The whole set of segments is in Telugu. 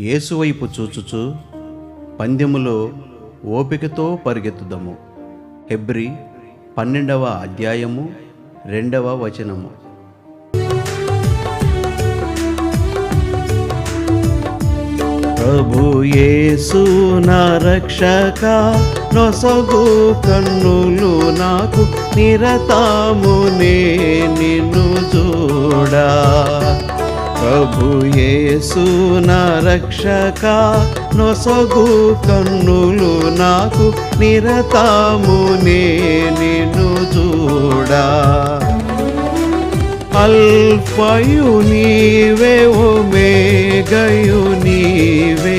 యేసువైపు చూచుచు పందెములో ఓపికతో పరిగెత్తుదము. హెబ్రి పన్నెండవ అధ్యాయము రెండవ వచనము. ప్రభు యేసు నా రక్షక నొసగు కన్నులు నాకు నిరతామునే నిన్ను చూడా. ప్రభు యేసు నా రక్షక నొసగు కన్నులు నాకు నిరతాము నిన్ను చూడా. అల్పయు నీవే ఒమేగయు నీవే.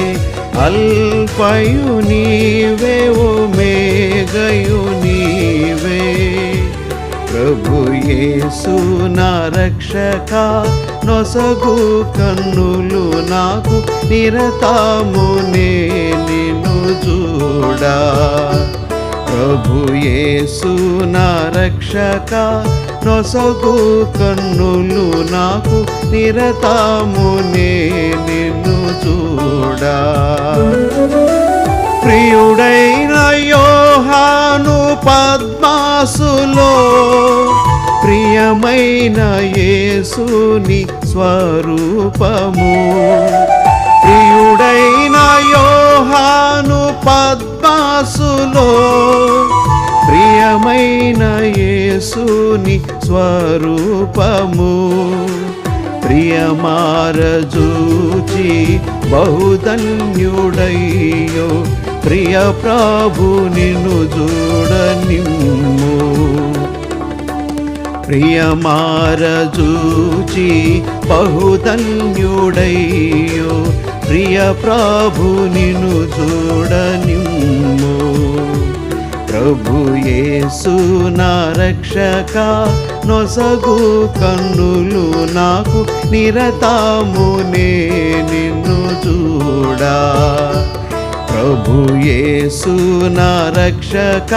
అల్పయు నీవే ఒమేగయు నీ ప్రభు యేసు నా రక్షక నొసగు కన్నులు నాకు నిరతామునే నిన్ను చూడా. ప్రభు యేసు నా రక్షక నొసగు కన్నులు నాకు నిరతామునే నిన్ను చూడా. ప్రియుడైన యోహాను పద్మాసులో ప్రియమైన యేసుని స్వరూపము. ప్రియుడైన యోహాను పద్మాసులో ప్రియమైన యేసుని స్వరూపము. ప్రియమారజూచి బహుధన్యుడయ్యో ప్రియ ప్రభు నిన్ను చూడనిమ్ము ప్రియమారజూచి బహుధన్యుడయ్యో ప్రియ ప్రభు నిను చూడనిమ్ము. ప్రభు యేసు నా రక్షక నొసగు కన్నులు నాకు నిరతామునే నిన్ను చూడా. ప్రభు యేసు నా రక్షక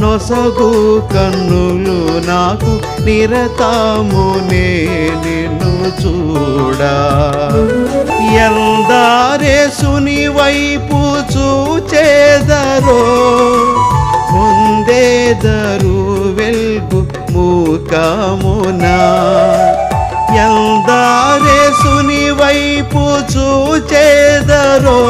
నొసగు కన్నులు నాకు నిరతామునే నిన్ను చూడా. ఎందారేసుని వైపు చూచేదరో పొందేదరు వెల్గు మూకమునా. ఎందారేసుని వైపు చూచేదరో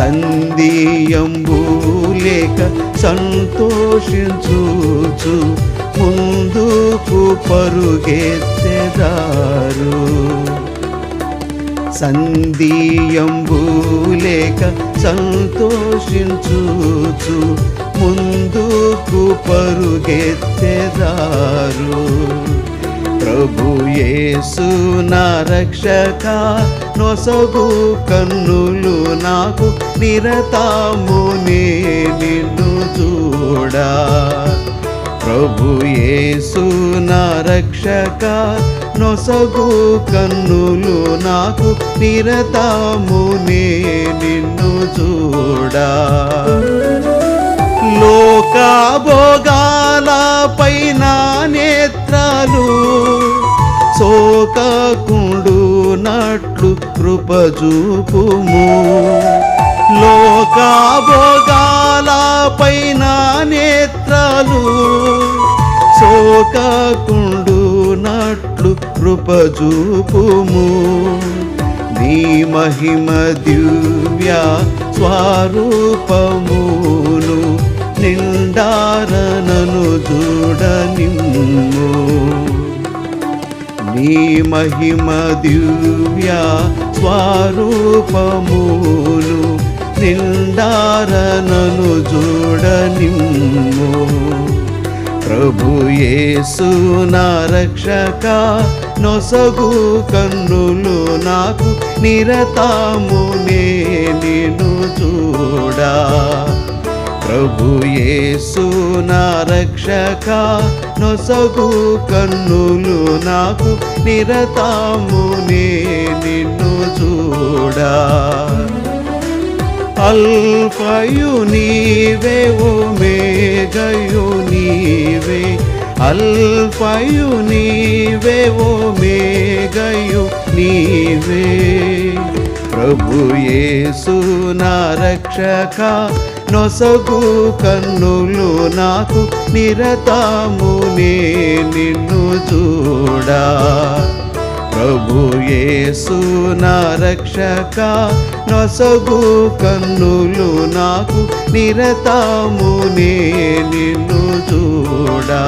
సంధియంబు లేక సంతోషించుచు ముందుకు పరుగెత్తెదారు. సంధియంబు లేక సంతోషించుచు ముందుకు పరుగెత్తెదారు. ప్రభు యేసు నా రక్షక నొసగు కన్నులు నాకు నిరతామునే నిన్ను చూడా ప్రభు యేసు నా రక్షక నొసగు కన్నులు నాకు నిరతామునే నిన్ను చూడా శోకకుండు నట్లు కృపజూపుము. లోక భోగాలపై పైన నేత్రాలు శోకకుండు నట్లు కృపజూపుము. నీ మహిమ దివ్య స్వరూపమును నిండారనను చూడనిమ్ము. నీ మహిమ దివ్య స్వరూపమును నిందారనను చూడనిమ్ము ప్రభు యేసు నా రక్షక నొసగు కన్నులు నాకు నిరతాము నేను చూడా. ప్రభు యేసు నా రక్షక నొసగు కన్నులు నాకు నిరతామునే నిన్ను చూడా. అల్పయు నీవే ఓ మేఘయు నీవే. అల్పయు నీవే ఓ మేఘయు నీవే. ప్రభు యేసు నా రక్షక నొసగు కన్నులు నాకు నిరతమునే నిన్ను చూడా. ప్రభుయేసు నా రక్షక నొసగు కన్నులు నాకు నిరతమునే నిన్ను చూడా.